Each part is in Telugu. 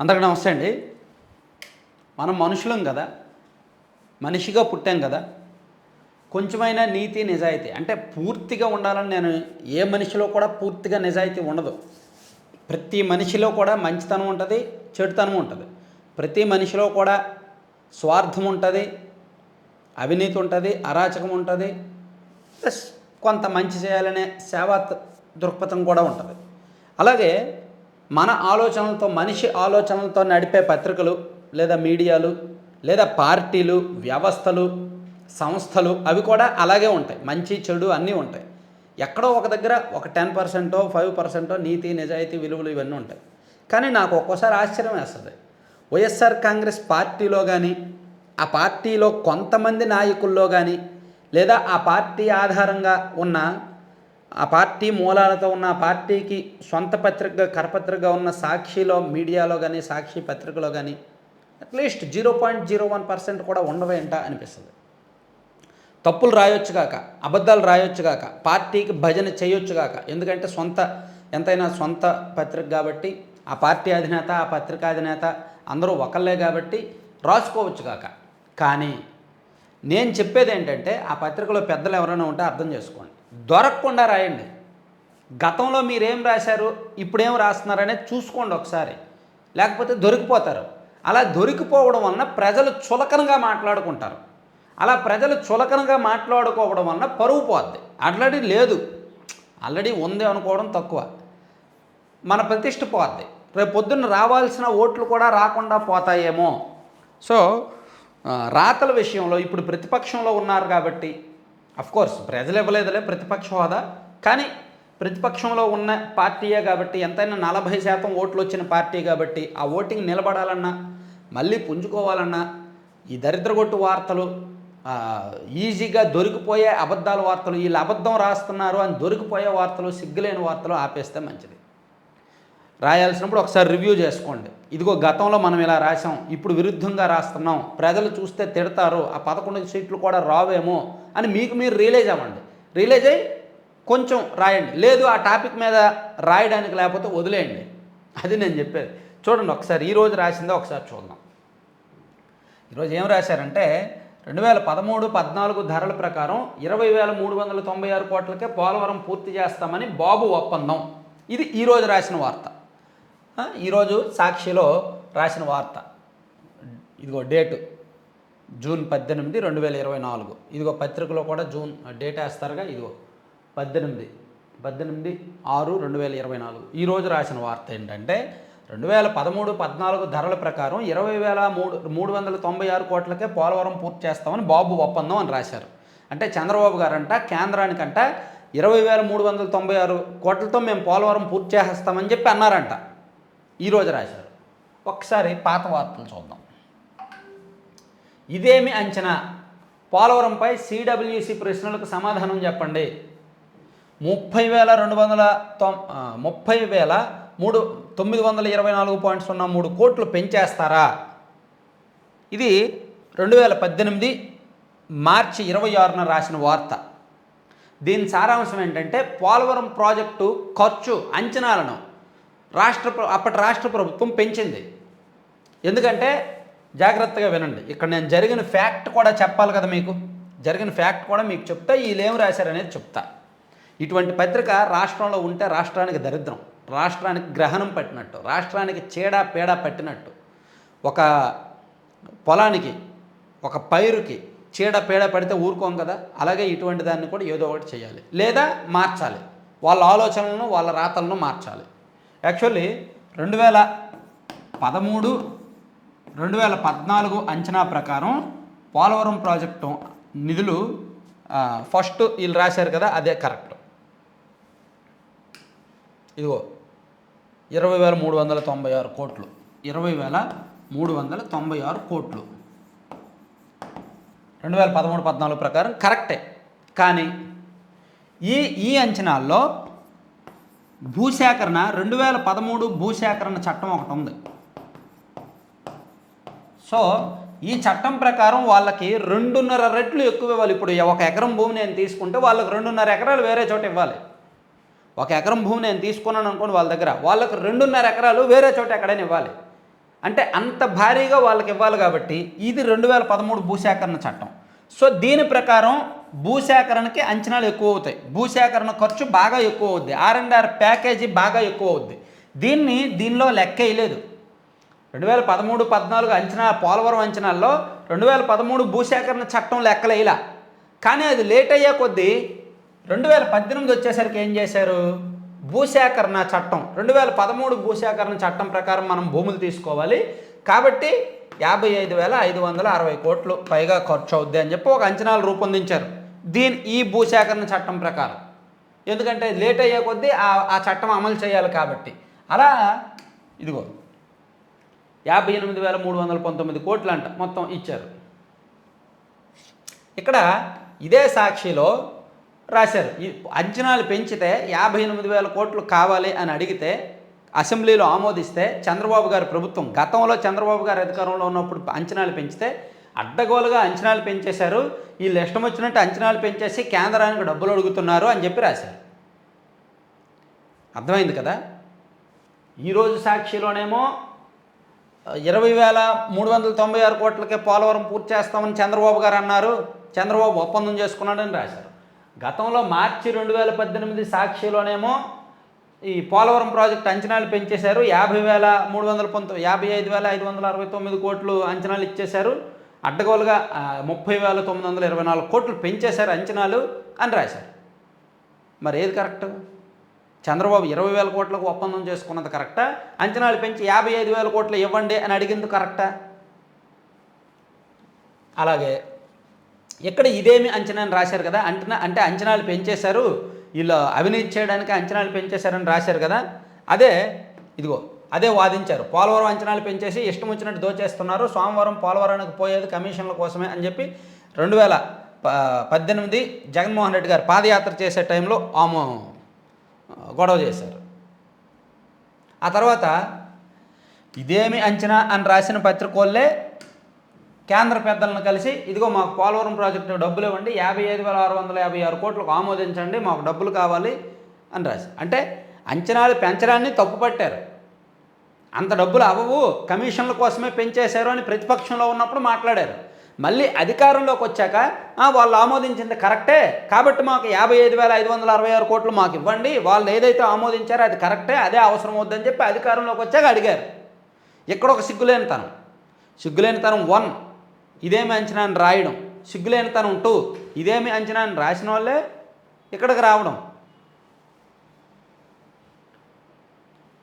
అందరికీ నమస్తే అండి. మనం మనుషులం కదా? మనిషిగా పుట్టాం కదా? కొంచెమైనా నీతి నిజాయితీ. అంటే పూర్తిగా ఉండాలని నేను ఏ మనిషిలో కూడా పూర్తిగా నిజాయితీ ఉండదు. ప్రతి మనిషిలో కూడా మంచితనం ఉంటుంది చెడుతనం ఉంటుంది. ప్రతి మనిషిలో కూడా స్వార్థం ఉంటుంది అవినీతి ఉంటుంది అరాచకం ఉంటుంది. ప్లస్ కొంత మంచి చేయాలనే సేవా దృక్పథం కూడా ఉంటుంది. అలాగే మన ఆలోచనలతో మనిషి ఆలోచనలతో నడిపే పత్రికలు లేదా మీడియాలు లేదా పార్టీలు వ్యవస్థలు సంస్థలు అవి కూడా అలాగే ఉంటాయి. మంచి చెడు అన్నీ ఉంటాయి. ఎక్కడో ఒక దగ్గర ఒక టెన్ పర్సెంటో ఫైవ్ పర్సెంటో నీతి నిజాయితీ విలువలు ఇవన్నీ ఉంటాయి. కానీ నాకు ఒక్కోసారి ఆశ్చర్యం వేస్తుంది. వైఎస్ఆర్ కాంగ్రెస్ పార్టీలో కానీ ఆ పార్టీలో కొంతమంది నాయకుల్లో కానీ లేదా ఆ పార్టీ ఆధారంగా ఉన్న ఆ పార్టీ మూలాలతో ఉన్న ఆ పార్టీకి సొంత పత్రికగా కరపత్రికగా ఉన్న సాక్షిలో మీడియాలో కానీ సాక్షి పత్రికలో కానీ at least zero point zero one percent కూడా ఉండవేంట అనిపిస్తుంది. తప్పులు రాయొచ్చు కాక అబద్ధాలు రాయొచ్చు కాక పార్టీకి భజన చేయొచ్చు కాక ఎందుకంటే సొంత ఎంతైనా సొంత పత్రిక కాబట్టి ఆ పార్టీ అధినేత ఆ పత్రికా అధినేత అందరూ ఒకళ్ళే కాబట్టి రాసుకోవచ్చు కాక. కానీ నేను చెప్పేది ఏంటంటే ఆ పత్రికలో పెద్దలు ఎవరైనా ఉంటే అర్థం చేసుకోండి. దొరకకుండా రాయండి. గతంలో మీరేం రాశారు ఇప్పుడేం రాస్తున్నారనేది చూసుకోండి ఒకసారి. లేకపోతే దొరికిపోతారు. అలా దొరికిపోవడం వలన ప్రజలు చులకనగా మాట్లాడుకుంటారు. అలా ప్రజలు చులకనగా మాట్లాడుకోవడం వలన పరువు పోద్ది. ఆల్రెడీ లేదు. ఆల్రెడీ ఉంది అనుకోవడం తక్కువ. మన ప్రతిష్ట పోద్ది. రేపు పొద్దున్న రావాల్సిన ఓట్లు కూడా రాకుండా పోతాయేమో. సో రాతల విషయంలో ఇప్పుడు ప్రతిపక్షంలో ఉన్నారు కాబట్టి కోర్స్ ప్రజలు ఇవ్వలేదులే ప్రతిపక్ష హోదా. కానీ ప్రతిపక్షంలో ఉన్న పార్టీయే కాబట్టి ఎంతైనా నలభై శాతం ఓట్లు వచ్చిన పార్టీ కాబట్టి ఆ ఓటింగ్ నిలబడాలన్నా మళ్ళీ పుంజుకోవాలన్నా ఈ దరిద్రగొట్టు వార్తలు ఈజీగా దొరికిపోయే అబద్ధాల వార్తలు వీళ్ళు అబద్ధం రాస్తున్నారు అని దొరికిపోయే వార్తలు సిగ్గులేని వార్తలు ఆపేస్తే మంచిది. రాయాల్సినప్పుడు ఒకసారి రివ్యూ చేసుకోండి. ఇదిగో గతంలో మనం ఇలా రాసాం ఇప్పుడు విరుద్ధంగా రాస్తున్నాం ప్రజలు చూస్తే తిడతారు ఆ పదకొండు సీట్లు కూడా రావేమో అని మీకు మీరు రియలైజ్ అవ్వండి. రియలైజ్ అయ్యి కొంచెం రాయండి. లేదు ఆ టాపిక్ మీద రాయడానికి లేకపోతే వదిలేయండి. అది నేను చెప్పేది. చూడండి ఒకసారి ఈరోజు రాసిందో ఒకసారి చూద్దాం. ఈరోజు ఏం రాశారంటే రెండు వేల పదమూడు పద్నాలుగు ధరల ప్రకారం ఇరవై వేల మూడు వందల తొంభై ఆరు కోట్లకే పోలవరం పూర్తి చేస్తామని బాబు ఒప్పందం. ఇది ఈరోజు రాసిన వార్త. ఈరోజు సాక్షిలో రాసిన వార్త. ఇదిగో డేటు. జూన్ పద్దెనిమిది రెండు వేల ఇరవై నాలుగు. ఇదిగో పత్రికలో కూడా జూన్ డేట్ వేస్తారుగా ఇదిగో పద్దెనిమిది. పద్దెనిమిది ఆరు రెండు వేల ఇరవై నాలుగు. ఈరోజు రాసిన వార్త ఏంటంటే రెండు వేల పదమూడు పద్నాలుగు ధరల ప్రకారం ఇరవై వేల మూడు మూడు వందల తొంభై ఆరు కోట్లకే పోలవరం పూర్తి చేస్తామని బాబు ఒప్పందం అని రాశారు. అంటే చంద్రబాబు గారంట కేంద్రానికంట ఇరవై వేల మూడు వందల తొంభై ఆరు కోట్లతో మేము పోలవరం పూర్తి చేసేస్తామని చెప్పి అన్నారంట. ఈరోజు రాశారు. ఒకసారి పాత వార్తలు చూద్దాం. ఇదేమి అంచనా? పోలవరంపై సిడబ్ల్యూసి ప్రశ్నలకు సమాధానం చెప్పండి. ముప్పై వేల రెండు వందల తొం ముప్పై వేల మూడు తొమ్మిది వందల ఇరవై నాలుగు పాయింట్ సున్నా మూడు కోట్లు పెంచేస్తారా? ఇది రెండు వేల పద్దెనిమిది మార్చి ఇరవై ఆరున రాసిన వార్త. దీని సారాంశం ఏంటంటే పోలవరం ప్రాజెక్టు ఖర్చు అంచనాలను రాష్ట్ర అప్పటి రాష్ట్ర ప్రభుత్వం పెంచింది. ఎందుకంటే జాగ్రత్తగా వినండి. ఇక్కడ నేను జరిగిన ఫ్యాక్ట్ కూడా చెప్పాలి కదా మీకు. జరిగిన ఫ్యాక్ట్ కూడా మీకు చెప్తా వీళ్ళు రాశారనేది చెప్తా. ఇటువంటి పత్రిక రాష్ట్రంలో ఉంటే రాష్ట్రానికి దరిద్రం. రాష్ట్రానికి గ్రహణం పట్టినట్టు రాష్ట్రానికి చీడ పీడ పట్టినట్టు. ఒక పొలానికి ఒక పైరుకి చీడ పేడ పడితే ఊరుకోం కదా. అలాగే ఇటువంటి దాన్ని కూడా ఏదో ఒకటి చేయాలి. లేదా మార్చాలి. వాళ్ళ ఆలోచనలను వాళ్ళ రాతలను మార్చాలి. యాక్చువల్లీ రెండు వేల పదమూడు రెండు వేల పద్నాలుగు అంచనా ప్రకారం పోలవరం ప్రాజెక్టు నిధులు ఫస్ట్ వీళ్ళు రాశారు కదా అదే కరెక్ట్. ఇదిగో ఇరవై వేల మూడు వందల తొంభై ఆరు కోట్లు. ఇరవై వేల మూడు వందల తొంభై ఆరు కోట్లు. రెండు వేల పదమూడు పద్నాలుగు ప్రకారం కరెక్టే. కానీ ఈ ఈ అంచనాల్లో భూసేకరణ రెండు వేల పదమూడు భూసేకరణ చట్టం ఒకటి ఉంది. సో ఈ చట్టం ప్రకారం వాళ్ళకి రెండున్నర రెట్లు ఎక్కువ ఇవ్వాలి. ఇప్పుడు ఒక ఎకరం భూమి నేను తీసుకుంటే వాళ్ళకి రెండున్నర ఎకరాలు వేరే చోట ఇవ్వాలి. ఒక ఎకరం భూమి నేను తీసుకున్నాను అనుకోండి వాళ్ళ దగ్గర వాళ్ళకి రెండున్నర ఎకరాలు వేరే చోట ఎక్కడైనా ఇవ్వాలి. అంటే అంత భారీగా వాళ్ళకి ఇవ్వాలి కాబట్టి ఇది రెండు వేల పదమూడు భూసేకరణ చట్టం. సో దీని ప్రకారం భూసేకరణకి అంచనాలు ఎక్కువ అవుతాయి. భూసేకరణ ఖర్చు బాగా ఎక్కువ అవుద్ది. ఆర్ అండ్ ఆర్ ప్యాకేజీ బాగా ఎక్కువ అవుద్ది. దీన్ని దీనిలో లెక్క వేయలేదు. రెండు వేల పదమూడు పద్నాలుగు అంచనా పోలవరం అంచనాల్లో రెండు వేల పదమూడు భూసేకరణ చట్టం లెక్కలేలా కానీ అది లేట్ అయ్యే కొద్దీ రెండు వేల పద్దెనిమిది వచ్చేసరికి ఏం చేశారు? భూసేకరణ చట్టం రెండు వేల పదమూడు భూసేకరణ చట్టం ప్రకారం మనం భూములు తీసుకోవాలి. కాబట్టి యాభై ఐదు వేల ఐదు వందల అరవై కోట్లు పైగా ఖర్చు అవుద్ది అని చెప్పి ఒక అంచనాలు రూపొందించారు. దీని ఈ భూసేకరణ చట్టం ప్రకారం. ఎందుకంటే లేట్ అయ్యే కొద్దీ ఆ ఆ చట్టం అమలు చేయాలి కాబట్టి. అలా ఇదిగో యాభై ఎనిమిది వేల మూడు వందల పంతొమ్మిది కోట్లు అంట మొత్తం ఇచ్చారు. ఇక్కడ ఇదే సాక్షిలో రాశారు. ఈ అంచనాలు పెంచితే యాభై ఎనిమిది వేల కోట్లు కావాలి అని అడిగితే అసెంబ్లీలో ఆమోదిస్తే చంద్రబాబు గారి ప్రభుత్వం గతంలో చంద్రబాబు గారు అధికారంలో ఉన్నప్పుడు అంచనాలు పెంచితే అడ్డగోలుగా అంచనాలు పెంచేశారు. వీళ్ళు ఇష్టం వచ్చినట్టు అంచనాలు పెంచేసి కేంద్రానికి డబ్బులు అడుగుతున్నారు అని చెప్పి రాశారు. అర్థమైంది కదా? ఈరోజు సాక్షిలోనేమో ఇరవై వేల మూడు వందల తొంభై ఆరు కోట్లకే పోలవరం పూర్తి చేస్తామని చంద్రబాబు గారు అన్నారు. చంద్రబాబు ఒప్పందం చేసుకున్నాడని రాశారు. గతంలో మార్చి రెండు వేల పద్దెనిమిది సాక్షిలోనేమో ఈ పోలవరం ప్రాజెక్ట్ అంచనాలు పెంచేశారు. యాభై వేల మూడు వందల పంతొమ్మిది యాభై ఐదు వేల ఐదు వందల అరవై తొమ్మిది కోట్లు అంచనాలు ఇచ్చేశారు. అడ్డగోలుగా ముప్పై వేల తొమ్మిది వందల ఇరవై నాలుగు కోట్లు పెంచేశారు అంచనాలు అని రాశారు. మరి ఏది కరెక్ట్? చంద్రబాబు ఇరవై వేల కోట్లకు ఒప్పందం చేసుకున్నది కరెక్టా? అంచనాలు పెంచి యాభై ఐదు వేల కోట్లు ఇవ్వండి అని అడిగింది కరెక్టా? అలాగే ఇక్కడ ఇదేమి అంచనా అని రాశారు కదా అంటనా అంటే అంచనాలు పెంచేశారు. వీళ్ళు అవినీతి చేయడానికి అంచనాలు పెంచేశారని రాశారు కదా? అదే ఇదిగో అదే వాదించారు. పోలవరం అంచనాలు పెంచేసి ఇష్టం వచ్చినట్టు దోచేస్తున్నారు. సోమవారం పోలవరానికి పోయేది కమిషన్ల కోసమే అని చెప్పి రెండు వేల ప పద్దెనిమిది జగన్మోహన్ రెడ్డి గారు పాదయాత్ర చేసే టైంలో ఆమె గొడవ చేశారు. ఆ తర్వాత ఇదేమి అంచనా అని రాసిన పత్రికోళ్ళే కేంద్ర పెద్దలను కలిసి ఇదిగో మాకు పోలవరం ప్రాజెక్టు డబ్బులు ఇవ్వండి యాభై ఐదు వేల ఆరు వందల యాభై ఆరు కోట్లకు ఆమోదించండి మాకు డబ్బులు కావాలి అని రాసి. అంటే అంచనాలు పెంచడాన్ని తప్పుపట్టారు అంత డబ్బులు అవ్వవు కమిషన్ల కోసమే పెంచేశారు అని ప్రతిపక్షంలో ఉన్నప్పుడు మాట్లాడారు. మళ్ళీ అధికారంలోకి వచ్చాక వాళ్ళు ఆమోదించింది కరెక్టే కాబట్టి మాకు యాభై ఐదు వేల ఐదు వందల అరవై ఆరు కోట్లు మాకు ఇవ్వండి వాళ్ళు ఏదైతే ఆమోదించారో అది కరెక్టే అదే అవసరం అవుద్దని చెప్పి అధికారంలోకి వచ్చాక అడిగారు. ఇక్కడ ఒక సిగ్గులేనితనం. సిగ్గులేనితనం వన్. ఇదేమి అంచనా అని సిగ్గులేని తను టూ ఇదేమి అంచనా అని రాసిన వాళ్ళే ఇక్కడికి రావడం.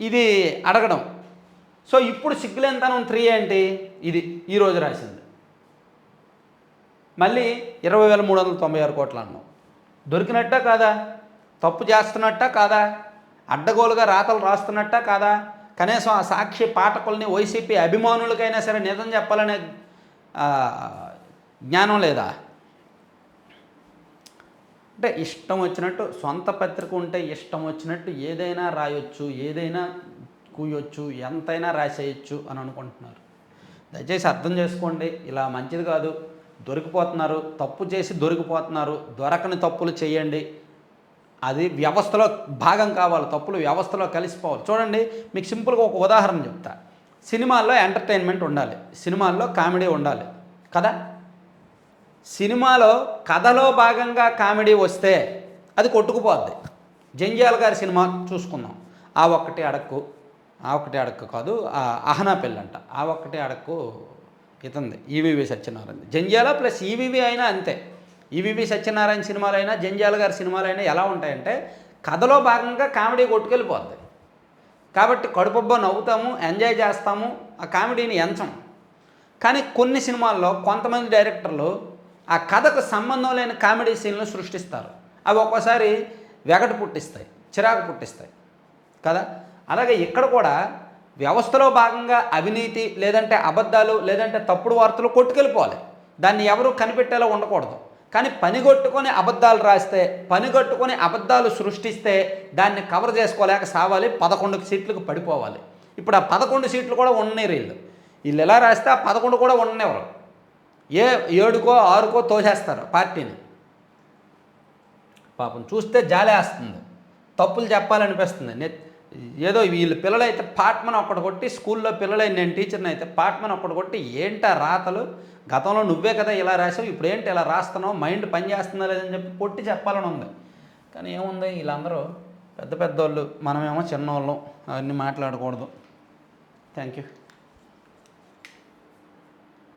ఇది అడగడం. సో ఇప్పుడు సిగ్గులేనితనం త్రీ ఏంటి? ఇది ఈరోజు రాసింది. మళ్ళీ ఇరవై వేల మూడు వందల తొంభై ఆరు కోట్లు అన్నాం. దొరికినట్టా కాదా? తప్పు చేస్తున్నట్టా కాదా? అడ్డగోలుగా రాతలు రాస్తున్నట్టా కాదా? కనీసం ఆ సాక్షి పాఠకుల్ని వైసీపీ అభిమానులకైనా సరే నిజం చెప్పాలనే జ్ఞానం లేదా? అంటే ఇష్టం వచ్చినట్టు సొంత పత్రిక ఉంటే ఇష్టం వచ్చినట్టు ఏదైనా రాయొచ్చు ఏదైనా కూయొచ్చు ఎంతైనా రాసేయచ్చు అని అనుకుంటున్నారు. దయచేసి అర్థం చేసుకోండి ఇలా మంచిది కాదు దొరికిపోతున్నారు తప్పు చేసి దొరికిపోతున్నారు దొరకని తప్పులు చేయండి. అది వ్యవస్థలో భాగం కావాలి తప్పులు వ్యవస్థలో కలిసిపోవాలి. చూడండి మీకు సింపుల్గా ఒక ఉదాహరణ చెప్తా. సినిమాల్లో ఎంటర్టైన్మెంట్ ఉండాలి. సినిమాల్లో కామెడీ ఉండాలి. కదా? సినిమాలో కథలో భాగంగా కామెడీ వస్తే అది కొట్టుకుపోద్ది. జంజాల గారి సినిమా చూసుకుందాం. ఆ ఒక్కటి అడక్కు ఆ ఒక్కటి అడక్కు కాదు ఆ అహనా పెళ్ళంట. ఆ ఒక్కటి అడక్కు ఇతంది. ఈవీవి సత్యనారాయణ జంజాల ప్లస్ ఈవీవి అయినా అంతే. ఈవీవి సత్యనారాయణ సినిమాలైనా జంజాల గారి సినిమాలైనా ఎలా ఉంటాయంటే కథలో భాగంగా కామెడీ కొట్టుకెళ్ళిపోద్ది. కాబట్టి కడుపబ్బ నవ్వుతాము ఎంజాయ్ చేస్తాము ఆ కామెడీని ఎంచం. కానీ కొన్ని సినిమాల్లో కొంతమంది డైరెక్టర్లు ఆ కథకు సంబంధం లేని కామెడీ సీన్లు సృష్టిస్తారు. అవి ఒక్కోసారి వెగట పుట్టిస్తాయి చిరాకు పుట్టిస్తాయి కదా? అలాగే ఇక్కడ కూడా వ్యవస్థలో భాగంగా అవినీతి లేదంటే అబద్ధాలు లేదంటే తప్పుడు వార్తలు కొట్టుకెళ్ళిపోవాలి. దాన్ని ఎవరు కనిపెట్టేలా ఉండకూడదు. కానీ పనిగొట్టుకొని అబద్ధాలు రాస్తే పనిగొట్టుకొని అబద్ధాలు సృష్టిస్తే దాన్ని కవర్ చేసుకోలేక సావాలి పదకొండు సీట్లకు పడిపోవాలి. ఇప్పుడు ఆ పదకొండు సీట్లు కూడా ఉన్నాయి వీళ్ళు వీళ్ళు ఎలా రాస్తే ఆ పదకొండు కూడా ఉండనివ్వరు ఏ ఏడుకో ఆరుకో తోసేస్తారు పార్టీని. పాపం చూస్తే జాలేస్తుంది. తప్పులు చెప్పాలనిపిస్తుంది. ఏదో వీళ్ళ పిల్లలైతే పాట్మన్ ఒక్కటి కొట్టి స్కూల్లో పిల్లలై నేను టీచర్ని అయితే పాట్మన్ ఒక్కటి కొట్టి ఏంటా రాతలు? గతంలో నువ్వే కదా ఇలా రాసావు ఇప్పుడు ఏంటి ఇలా రాస్తున్నావు? మైండ్ పని చేస్తుందా లేదని చెప్పి పొట్టి చెప్పాలని ఉంది. కానీ ఏముంది? వీళ్ళందరూ పెద్ద పెద్దోళ్ళు మనమేమో చిన్నోళ్ళం అవన్నీ మాట్లాడకూడదు. Thank you